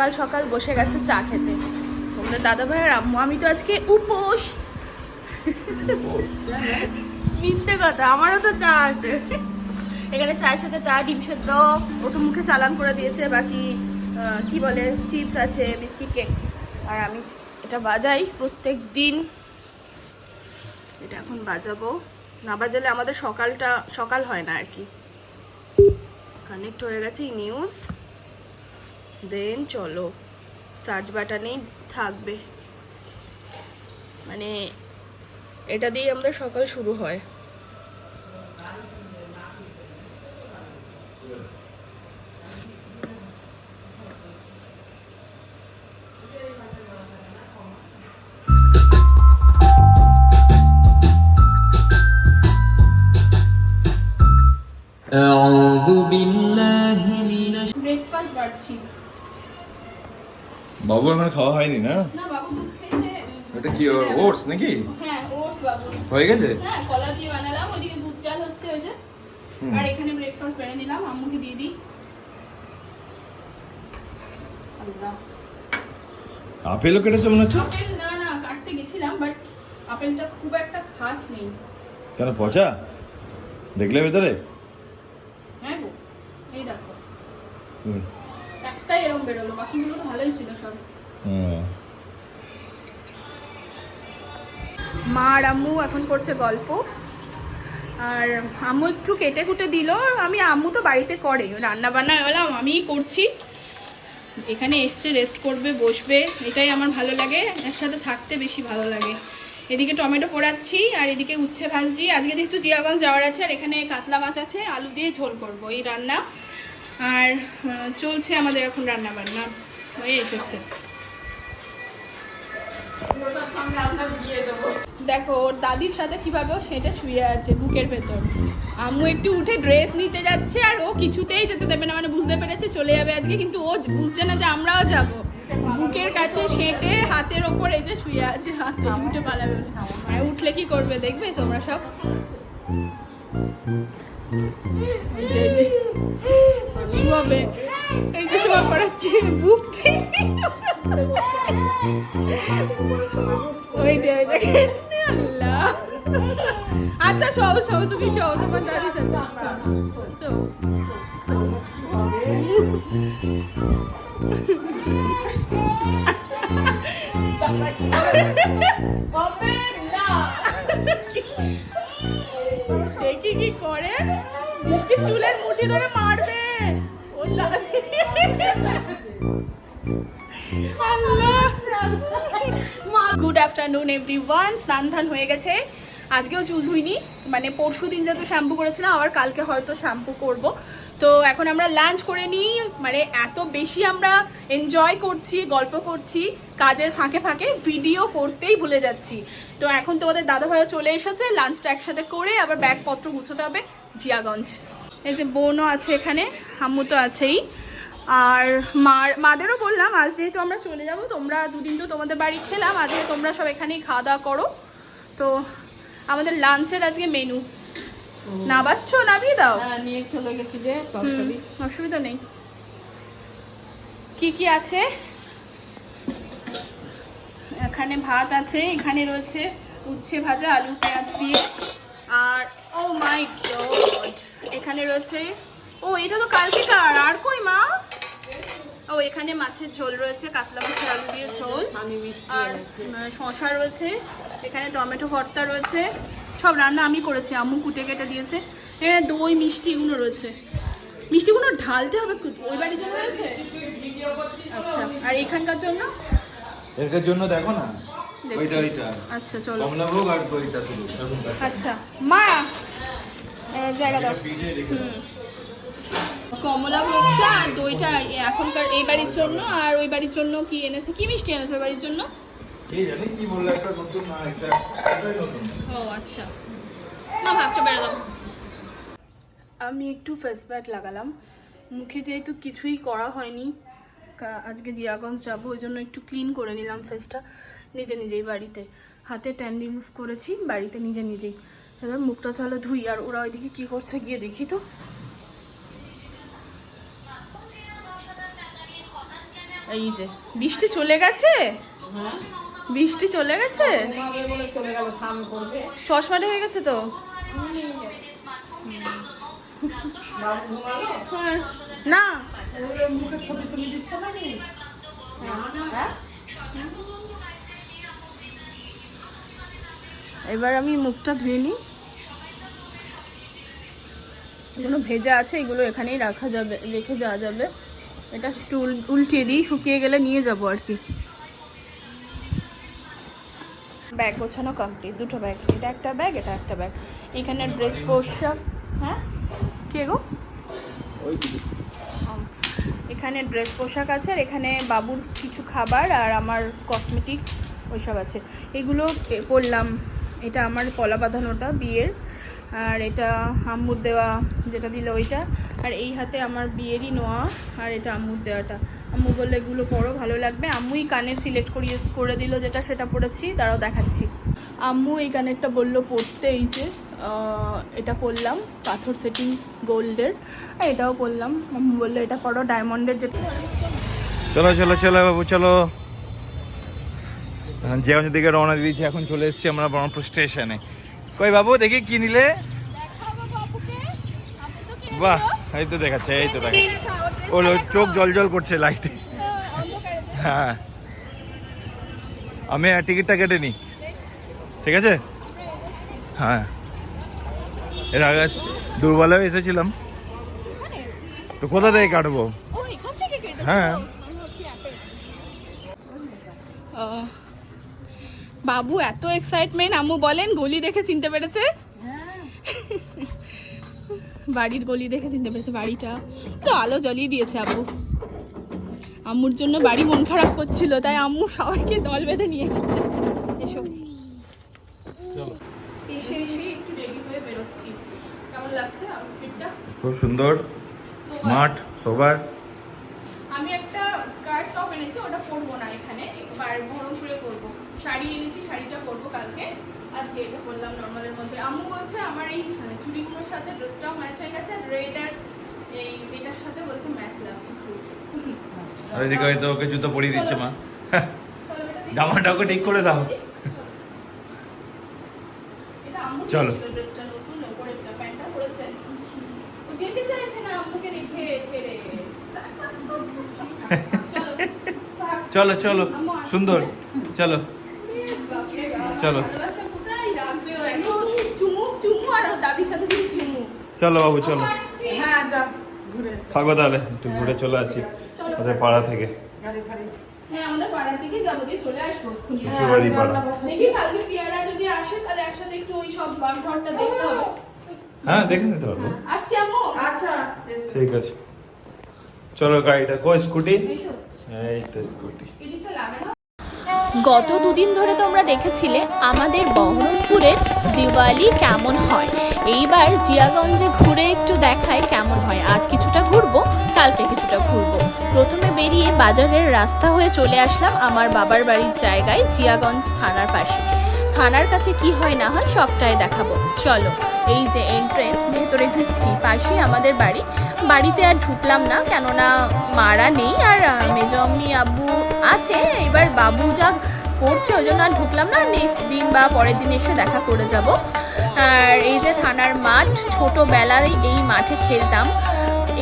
সকাল সকাল বসে গেছে চা খেতে। তোমাদের দাদা ভাইয়ের আম্মু, আমি তো আজকে উপোস। মিথ্যে কথা, আমারও তো চা আছে। এখানে চায়ের সাথে চা, ডিম সেদ্ধ, ও তো মুখে চালান করে দিয়েছে, বাকি কি বলে, চিপস আছে, বিস্কিট কেক। আর আমি এটা বাজাই প্রত্যেক দিন। এটা এখন বাজাবো। না বাজালে আমাদের সকালটা, সকাল হয় না আর কি। কানেক্ট হয়ে গেছে এই নিউজ দেন চলো সার্চ বাটনেই থাকবে। মানে এটা দিয়ে আমাদের সকাল শুরু হয়। বাবু এখন খাওয়া হয়নি না? না বাবু দুধ খেয়েছে। এটা কি ওটস নাকি? হ্যাঁ হয়ে গেছে? হ্যাঁ কলা দিয়ে বানালাম ওইদিকে দুধ চাল হচ্ছে ওই যে। আর এখানে ব্রেকফাস্ট বেড়ে নিলাম আম্মুকে দিয়ে দিই। আপেলও কেটেছে মনে হচ্ছে? আপেল না না কাটতে গেছিলাম বাট আপেলটা খুব একটা খাস নেই। কেন পচা? দেখলে ভেতরে? হ্যাঁ গো এই দেখো। হুম। একটাই এরকম বেরোলো বাকিগুলো তো ভালোই ছিল সব। মা আর আম্মু এখন করছে গল্প। আর আম্মু একটু কেটে কুটে দিল। আমি আম্মু তো বাড়িতে করে। রান্না বান্না হলাম আমিই করছি। এখানে এসছে রেস্ট করবে বসবে। এটাই আমার ভালো লাগে। একসাথে থাকতে বেশি ভালো লাগে। এদিকে টমেটো পোড়াচ্ছি আর এদিকে উচ্ছে ভাজছি। আজকে যেহেতু জিয়াগঞ্জ যাওয়ার আছে আর এখানে কাতলা মাছ আছে আলু দিয়ে ঝোল করব। এই রান্না আর চলছে আমাদের এখন রান্না বান্না হয়ে এসেছে। দেখো, ওর দাদির সাথে কীভাবে সেটা শুয়ে আছে বুকের ভেতর। আম্মু একটু উঠে ড্রেস নিতে যাচ্ছে আর ও কিছুতেই যেতে দেবে না। মানে বুঝতে পেরেছে চলে যাবে আজকে, কিন্তু ও বুঝছে না যে আমরাও যাব। বুকের কাছে সেঁটে হাতের ওপর এই যে শুয়ে আছে, হাতে উঠে পালাবে। আর উঠলে কি করবে দেখবে তোমরা সব? শুয়াবে। এই যে শুয়া পড়াচ্ছে বুক আচ্ছা সব সব তুমি সব তোমার না। দেখি কি করে? চুলের মুঠি ধরে মারবে। দাদি গুড আফটারনুন এভরি ওয়ান স্নান ধান হয়ে গেছে। আজকেও চুল ধুইনি। মানে পরশু দিন যেহেতু শ্যাম্পু করেছিলাম, আবার কালকে হয়তো শ্যাম্পু করব। তো এখন আমরা লাঞ্চ করে নিই। মানে এত বেশি আমরা এনজয় করছি, গল্প করছি, কাজের ফাঁকে ফাঁকে ভিডিও করতেই ভুলে যাচ্ছি। তো এখন তোমাদের দাদা ভাইও চলে এসেছে, লাঞ্চটা একসাথে করে আবার ব্যাগপত্র গুছোতে হবে। জিয়াগঞ্জ। এই যে বোনও আছে এখানে হাম্মু তো আছেই। আর মার মাদেরও বললাম আজ যেহেতু আমরা চলে যাব তোমরা দুদিন তো তোমাদের বাড়ি খেলাম আজকে তোমরা সব এখানেই খাওয়া দাওয়া করো। তো আমাদের লাঞ্চের আজকে মেনু। নাবাচ্ছ নাবিয়ে দাও? হ্যাঁ, নিয়ে চলে গেছি যে অসুবিধা নেই। কি কি আছে? এখানে ভাত আছে এখানে রয়েছে উচ্ছে ভাজা আলু পেঁয়াজ দিয়ে। আর ও মাই গড এখানে রয়েছে। ও এটা তো কালকেকার আর কই মা? ও এখানে মাছের ঝোল রয়েছে কাতলা মাছের আলু দিয়ে ঝোল। আর শসা রয়েছে এখানে টমেটো ভর্তা রয়েছে। সব রান্না আমি করেছি আম্মু কুটে কেটে দিয়েছে। এখানে দই মিষ্টি এগুলো রয়েছে। মিষ্টিগুলো ঢালতে হবে ওই বাড়ির জন্য রয়েছে? আচ্ছা আর এখানকার জন্য? এর জন্য দেখো না। ওইটা ওইটা। আচ্ছা চলো। কমলাভোগ আর দইটা শুধু। আচ্ছা মা জায়গা দাও। কমলা ভোগটা আর দইটা এখনকার এই বাড়ির জন্য আর ওই বাড়ির জন্য কি এনেছে? কি মিষ্টি এনেছে ওই বাড়ির জন্য? এই জানি কি বলল একটা নতুন না একটা এটাই নতুন। ও আচ্ছা। না ভাবটা বেড়ে দাও। আমি একটু ফেস প্যাক লাগালাম। মুখে যেহেতু কিছুই করা হয়নি আজকে জিয়াগঞ্জ যাব ওই জন্য একটু ক্লিন করে নিলাম ফেসটা নিজে নিজেই বাড়িতে। হাতে ট্যান রিমুভ করেছি বাড়িতে নিজে নিজেই। এবার মুখটা চলো ধুই আর ওরা ওইদিকে কী করছে গিয়ে দেখি তো। এই যে বৃষ্টি চলে গেছে? বৃষ্টি চলে গেছে? চশমাটা হয়ে গেছে তো? হ্যাঁ। না। এবার আমি মুখটা ধুয়ে নিই। এগুলো ভেজা আছে, এগুলো এখানেই রাখা যাবে, রেখে যাওয়া যাবে। এটা একটু উল- উল্টিয়ে দিই, শুকিয়ে গেলে নিয়ে যাব আর কি। ব্যাগ গোছানো কমপ্লিট দুটো ব্যাগ। এটা একটা ব্যাগ, এটা একটা ব্যাগ। এখানে ড্রেস পোশাক হ্যাঁ? কে গো? এখানে ড্রেস পোশাক আছে, আর এখানে বাবুর কিছু খাবার আর আমার কসমেটিক ওইসব আছে। এগুলো করলাম এটা আমার কলা বাঁধানোটা, বিয়ের। আর এটা আম্মুর দেওয়া যেটা দিল ওইটা। আর এই হাতে আমার বিয়েরই নোয়া, আর এটা আম্মুর দেওয়াটা। আম্মু বলল, এগুলো পরো, ভালো লাগবে। আম্মুই কানের সিলেক্ট করিয়ে, করে দিল যেটা, সেটা পড়েছি তারাও দেখাচ্ছি। আম্মু এই কানেরটা বলল পড়তে এই যে এটা পরলাম, পাথর সেটিং গোল্ডের। আর এটাও পরলাম। আম্মু বলল, এটা পরো, ডায়মন্ডের যেটা চলো চলো চলো বাবু, চলো। যেগঞ্জ দিকে রওনা দিয়েছি, এখন চলে এসেছি আমরা ব্রহ্মপুর স্টেশনে। কই বাবু দেখি কি নিলে? বাহ এই তো দেখাচ্ছে এই তো দেখাচ্ছে। ওর চোখ জল জল করছে লাইটে হ্যাঁ। আমি টিকিটটা কেটে নিই। ঠিক আছে? হ্যাঁ। এর আগে দুর্বলেও এসেছিলাম। তো কোথা থেকে কাটবো? হ্যাঁ। বাবু এত এক্সাইটমেন্ট আম্মু বলেন গলি দেখে চিনতে পেরেছে? বাড়ির গলি দেখে চিনতে পেরেছে বাড়িটা। তো আলো জ্বলিয়ে দিয়েছে আব্বু আম্মুর জন্য বাড়ি মন খারাপ করছিল তাই আম্মু সবাইকে দল বেঁধে নিয়ে এসছে এসো। এসে এসে একটু রেডি হয়ে বেরোচ্ছি। কেমন লাগছে আউটফিটটা খুব সুন্দর। Smart sober. আমি একটা স্কার্ট টপ এনেছি ওটা পরবো না এখানে। বহরমপুরে পরবো। শাড়ি এনেছি শাড়িটা পরবো কালকে। আজকে এটা পরলাম নর্মালের মধ্যে। আম্মু বলছে আমার এই মানে চুড়িগুলোর সাথে ড্রেসটাও ম্যাচ হয়ে গেছে রেড আর এই এটার সাথে বলছে ম্যাচ লাগছে আর এদিকে হয়তো ওকে জুতো পরিয়ে দিচ্ছে মা। জামাটা ওকে ঠিক করে দাও। চলো। ড্রেসটা নতুন ওপরে প্যান্টটা পরেছে। ও যেতে চাইছে না আম্মুকে রেখে ছেড়ে। চলো চলো। চলো সুন্দর। চলো। চলো। ভালোবাসা কোথায় রাখবে ও একদম চুমুক চুমু আর ওর দাদির সাথে শুধু চুমু চলো বাবু চলো। থাকো তাহলে একটু ঘুরে চলে আসি ওদের পাড়া থেকে। হ্যাঁ আমাদের পাড়ার দিকে যাব দিয়ে চলে আসব এক্ষুনি। শ্বশুরবাড়ি পাড়া। দেখি কালকে পিয়ারা যদি আসে তাহলে একসাথে একটু ওই সব বাগঘরটা দেখতে হবে। হ্যাঁ দেখে নিতে পারব আসছি ঠিক আছে। চলো গাড়িটা কো স্কুটি? এই তো, স্কুটি। গত দুদিন ধরে তোমরা দেখেছিলে আমাদের বহরমপুরের দিওয়ালি কেমন হয়। এইবার জিয়াগঞ্জে ঘুরে একটু দেখায় কেমন হয়। আজ কিছুটা ঘুরবো, কালকে কিছুটা ঘুরবো। প্রথমে বেরিয়ে বাজারের রাস্তা হয়ে চলে আসলাম আমার বাবার বাড়ির জায়গায়, জিয়াগঞ্জ থানার পাশে। থানার কাছে কি হয় না হয় সবটাই দেখাবো। চলো, এই যে এন্ট্রেন্স ভেতরে ঢুকছি, পাশেই আমাদের বাড়ি। বাড়িতে আর ঢুকলাম না, কেননা মারা নেই আর মেজম্মি আব্বু আছে। এবার বাবু যা করছে, ওই জন্য আর ঢুকলাম না। নেক্সট দিন বা পরের দিন এসে দেখা করে যাব। আর এই যে থানার মাঠ, ছোটোবেলায় এই মাঠে খেলতাম।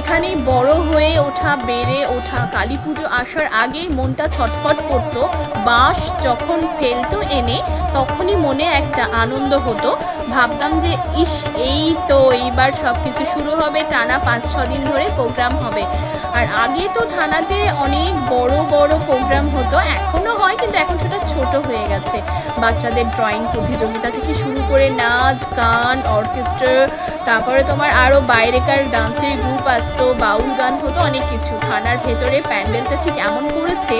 এখানেই বড় হয়ে ওঠা, বেড়ে ওঠা, কালী পুজো আসার আগেই মনটা ছটফট করতো। বাঁশ যখন ফেলতো এনে, তখনই মনে একটা আনন্দ হতো। ভাবতাম যে, ইস, এই তো এইবার সব কিছু শুরু হবে, টানা পাঁচ, ছ দিন ধরে প্রোগ্রাম হবে। আর আগে তো থানাতে অনেক বড় বড় প্রোগ্রাম হতো। এখনও হয়, কিন্তু এখন সেটা ছোট হয়ে গেছে। বাচ্চাদের ড্রয়িং প্রতিযোগিতা থেকে শুরু করে নাচ, গান, অর্কেস্ট্রা, তারপরে তোমার আরও বাইরেকার ডান্সের গ্রুপ আসতো বাউল গান হতো, অনেক কিছু। থানার ভেতরে প্যান্ডেলটা ঠিক এমন করেছে,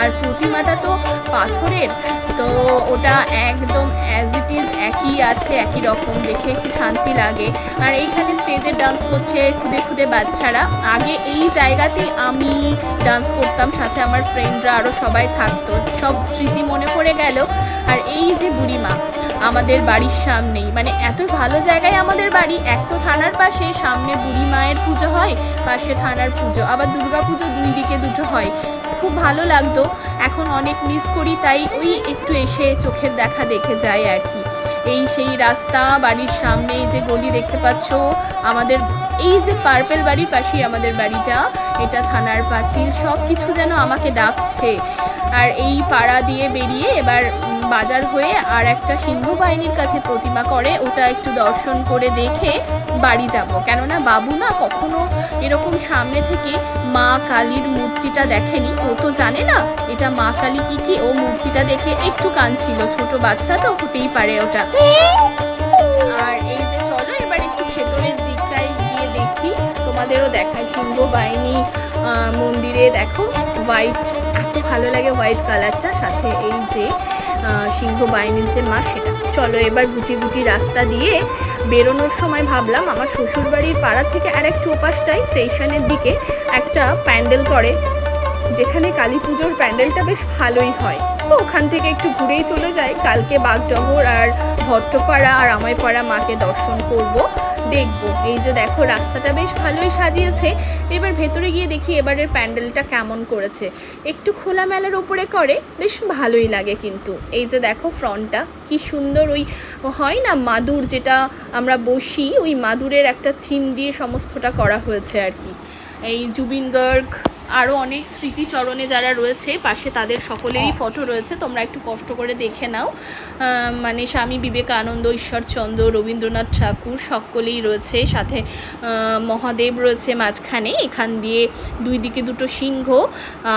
আর প্রতিমাটা তো পাথরের, তো ওটা একদম অ্যাজ ইট ইজ একই আছে, একই রকম। দেখে একটু শান্তি লাগে। আর এইখানে স্টেজে ডান্স করছে খুদে খুদে বাচ্চারা। আগে এই জায়গাতেই আমি ডান্স করতাম, সাথে আমার ফ্রেন্ডরা আরও সবাই থাকতো। সব স্মৃতি মনে পড়ে গেল। আর এই যে বুড়িমা, আমাদের বাড়ির সামনেই। মানে এত ভালো জায়গায় আমাদের বাড়ি, এক তো থানার পাশে, সামনে বুড়ি মায়ের পুজো হয় পাশে থানার পুজো, আবার দুর্গা পুজো দুই দিকে দুটো হয়। খুব ভালো লাগতো, এখন অনেক মিস করি, তাই ওই একটু এসে চোখের দেখা দেখে যায় আর কি। এই সেই রাস্তা, বাড়ির সামনে যে গলি দেখতে পাচ্ছ, আমাদের এই যে পার্পেল বাড়ির পাশেই আমাদের বাড়িটা, এটা থানার পাঁচিল সব কিছু যেন আমাকে ডাকছে। আর এই পাড়া দিয়ে বেরিয়ে এবার বাজার হয়ে আর একটা সিন্ধু বাহিনীর কাছে প্রতিমা করে, ওটা একটু দর্শন করে দেখে বাড়ি যাব। কেননা বাবু না কখনো এরকম সামনে থেকে মা কালীর মূর্তিটা দেখেনি। ও তো জানে না এটা মা কালী কি কি। ও মূর্তিটা দেখে একটু কাঁদছিল। ছোট বাচ্চা তো হতেই পারে ওটা। আর এই যে চলো, এবার একটু ভেতরের দিকটায় গিয়ে দেখি। তোমাদেরও দেখায় সিংহ বাহিনী মন্দিরে। দেখো, হোয়াইট, এত ভালো লাগে হোয়াইট কালারটা। সাথে এই যে সিংহ বাহিনীর যে মা সেটা। চলো এবার গুটি গুটি রাস্তা দিয়ে বেরোনোর সময় ভাবলাম আমার শ্বশুরবাড়ির পাড়া থেকে আর একটু ওপাশটায় স্টেশনের দিকে একটা প্যান্ডেল করে, যেখানে কালী পুজোর প্যান্ডেলটা বেশ ভালোই হয়। ওখান থেকে একটু ঘুরেই চলে যায় কালকে বাগডহর আর ভট্টপাড়া আর আমায়পাড়া মাকে দর্শন করব, দেখব। এই যে দেখো, রাস্তাটা বেশ ভালোই সাজিয়েছে। এবার ভেতরে গিয়ে দেখি এবারের প্যান্ডেলটা কেমন করেছে। একটু খোলামেলার ওপরে করে, বেশ ভালোই লাগে কিন্তু। এই যে দেখো, ফ্রন্টটা, কি সুন্দর ওই হয় না, মাদুর যেটা আমরা বসি, ওই মাদুরের একটা থিম দিয়ে সমস্তটা করা হয়েছে আর কি। এই জুবিন গার্গ আরও অনেক স্মৃতিচরণে যারা রয়েছে পাশে তাদের সকলেরই ফটো রয়েছে তোমরা একটু কষ্ট করে দেখে নাও। মানে স্বামী বিবেকানন্দ ঈশ্বরচন্দ্র রবীন্দ্রনাথ ঠাকুর সকলেই রয়েছে সাথে মহাদেব রয়েছে মাঝখানে এখান দিয়ে দুই দিকে দুটো সিংহ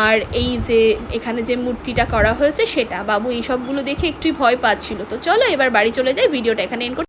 আর এই যে এখানে যে মূর্তিটা করা হয়েছে সেটা। বাবু এই সবগুলো দেখে একটুই ভয় পাচ্ছিল তো চলো এবার বাড়ি চলে যাই ভিডিওটা এখানে এন্ড